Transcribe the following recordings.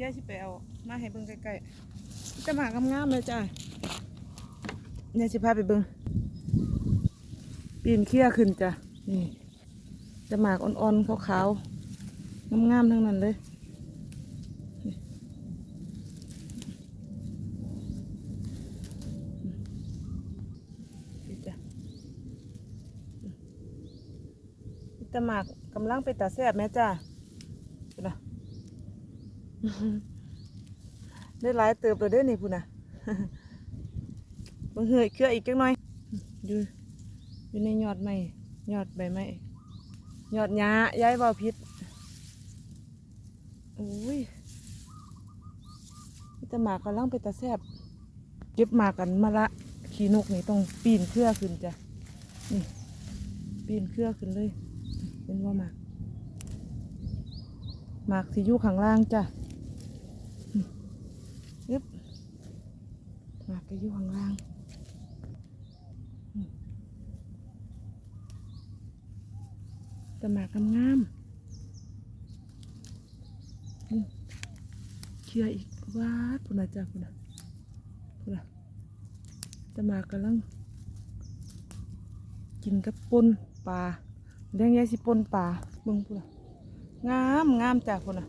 ยายสิไปเอามาให้เบิ่งใกล้ๆจะมากงามๆเลยจ้ะยายสิพาไปเบิ่งปีนเขี้ยขึ้นจ้ะนี่จะหมากอ่อนๆขาวๆงามๆทั้งนั้นเลยจ้ะจะหมากกำลังไปตาแซ่บแม่จ้ะพุ่นนะ ได้หลายเติบเลยเด้อนี่พุ่นนะบังเหือยเครืออีกจักหน่อย อยู่อยู่ในยอดไม้ยอดใบไม้ยอดหญ้าย้ายเบาพิษโอ้ยมีแต่หมากกำลังไปตาแซบเก็บหมากกันมาละขี้นกนี่ต้องปีนเครือขึ้นจ้ะนี่ปีนเครือขึ้นเลย เป็นว่าหมากหมากที่อยู่ข้างล่างจ้ะ ยึบหมา ก็อยู่ข้างล่างต่หมากงามๆเชื่ออีกวาดพุ่นนะจ้าพุ่นนะพุ่นนะต่หมากกำลัง กินกับปนปลาเลี้ยงยายสิปนปลาเบิ่งพุ่นนะงามงามจ้าพุ่นนะ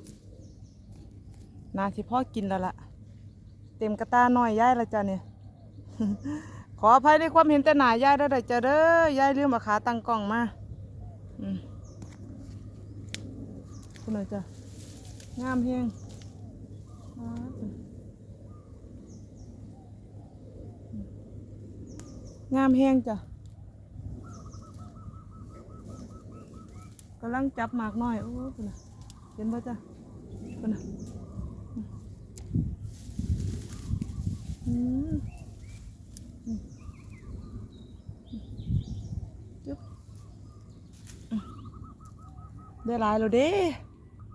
นาสิพ่อกินแล้วล่ะ เต็มกระตาหน่อยยายละจ้ะเนี่ยขออภัยในความเห็นแต่หนายายได้เด้อจ้ะเด้อยายลืมเอาขาตั้งกล้องมาอืมคุณหน่อยจ้ะงามเพียงงามแห้งจ้ะกำลังจับหมากน้อยโอ้คุณน่ะเห็นป่ะจ้ะคุณน่ะ อืมอืมจึ๊บอืม ได้หลายแล้วเด้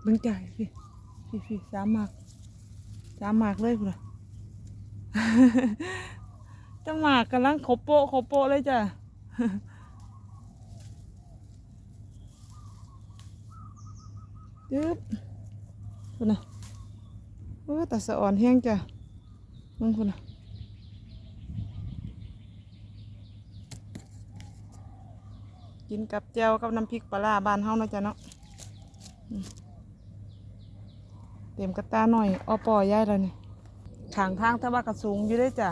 เบิ่งใจพี่พี่พี่สามหมากสามหมากเลยพุ่นน่ะจะหมากกำลังขบโปะขบโปะเลยจ้ะจึ๊บพุ่นน่ะโอ้แต่สะอ่อนแห้งจ้ะมึงคุณอะ กินกับแจวกับน้ำพริกปลาบ้านเฮาเนาะจ้ะเนาะเต็มกระตาหน่อยอ้อปอยายแล้วนี่ทางทางทว่ากระสูงอยู่เด้จ้ะ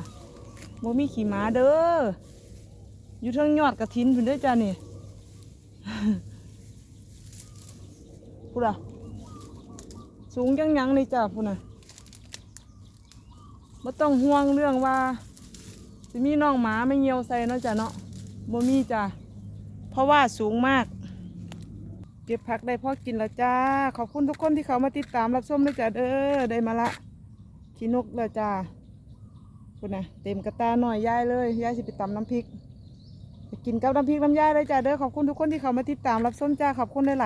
บ่มีขี่ม้าเด้ออยู่เทิงยอดกระถินพุ่นเด้จ้ะนี่พูดอะสูงยังยังๆนี่จ้ะพูดนะไม่ต้องห่วงเรื่องว่าสิมีน้องหมาไม่เงียวใส่เนาะจ้ะเนาะบ่มีจ้ะ เพราะว่าสูงมาก เก็บผักได้พอกินแล้วจ้า ขอบคุณทุกคนที่เขามาติดตามรับชมด้วยจ้ะเด้อได้มาละขี้นกแล้วจ้าคุณนะเต็มกระตาหน่อยยายเลยยายสิไปตำน้ำพริกกินกับน้ำพริกน้ำยายเลยจ้ะเด้อขอบคุณทุกคนที่เขามาติดตามรับชมจ้าขอบคุณหลาย